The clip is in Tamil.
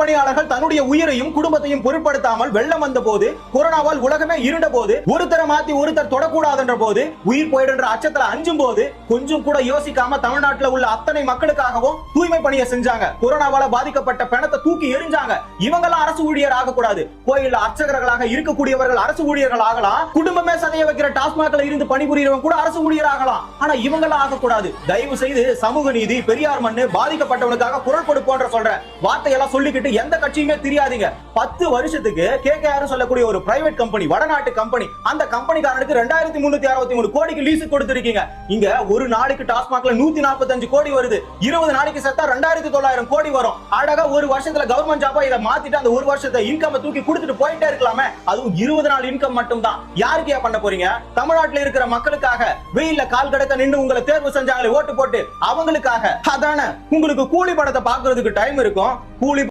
பணியாளர்கள் தன்னுடைய உயிரையும் குடும்பத்தையும் பொருட்படுத்தாமல் வெள்ளம் வந்த போது கொரோனாவால் உலகமே இருண்ட போது ஒருத்தரை மாத்தி ஒருத்தர் தொடக்கூடாதுன்ற போது உயிர் போயிடுன்ற அச்சத்துல அஞ்சும் போது கொஞ்சம் கூட யோசிக்காம தமிழ்நாட்டில் உள்ள அத்தனை மக்களுக்காகவும் தூய்மை பணியை செஞ்சாங்க. கொரோனாவால பாதிக்கப்பட்ட பணத்தை தூக்கி எரிஞ்சாங்க இவங்கெல்லாம் அரசு ஊழியர் ஆகக்கூடாது. கோயில் அர்ச்சகர்களாக இருக்கக்கூடியவர்கள் அரசு ஊழியர்கள் ஆகலாம். குடும்பமே சதைய வைக்கிற டாஸ்மாக்ல இருந்து பணிபுரியவங்க கூட அரசு ஊழியர் ஆகலாம். ஆனா இவங்கெல்லாம் ஆகக்கூடாது. தயவு செய்து சமூக நீதி பெரியார் மண்ணு பாதிக்கப்பட்டவனுக்காக குரல் கொடுப்போன்ற சொல்ற வார்த்தையெல்லாம் சொல்லிக்கிட்டு எந்த கட்சியுமே தெரியாதீங்க. பத்து வருஷத்துக்கு கே கே ஆர் சொல்லக்கூடிய ஒரு பிரைவேட் கம்பெனி வடநாட்டு கம்பெனி அந்த கம்பெனிக்காரனுக்கு ரெண்டாயிரத்தி முன்னூத்தி அறுபத்தி மூணு கோடிக்கு லீஸ் கொடுத்திருக்கீங்க. இங்க ஒரு நாளைக்கு டாஸ்மாக்ல நூத்தி நாற்பத்தஞ்சு கோடி வருது. இருபது நாளைக்கு செத்தா ரெண்டாயிரத்தி தொள்ளாயிரம் கோடி வரும். அழகா ஒரு வருஷத்துல கவர்மெண்ட் ஜாபா இதை மாத்திட்டு அந்த ஒரு வருஷத்தை இன்கம் தூக்கி கொடுத்துட்டு போயிட்டே இருக்கலாமே. அதுவும் இருபது நாள் இன்கம் மட்டும் தான் யாருக்கு பண்ண போறீங்க? தமிழ்நாட்டில் இருக்கிற மக்களுக்காக வெயில்ல கால் கடக்க நின்று உங்களை தேர்வு செஞ்சாங்களே ஓட்டு போட்டு அவங்களுக்காக. அதான உங்களுக்கு கூலி படத்தை பாக்குறதுக்கு டைம் இருக்கும். கூலி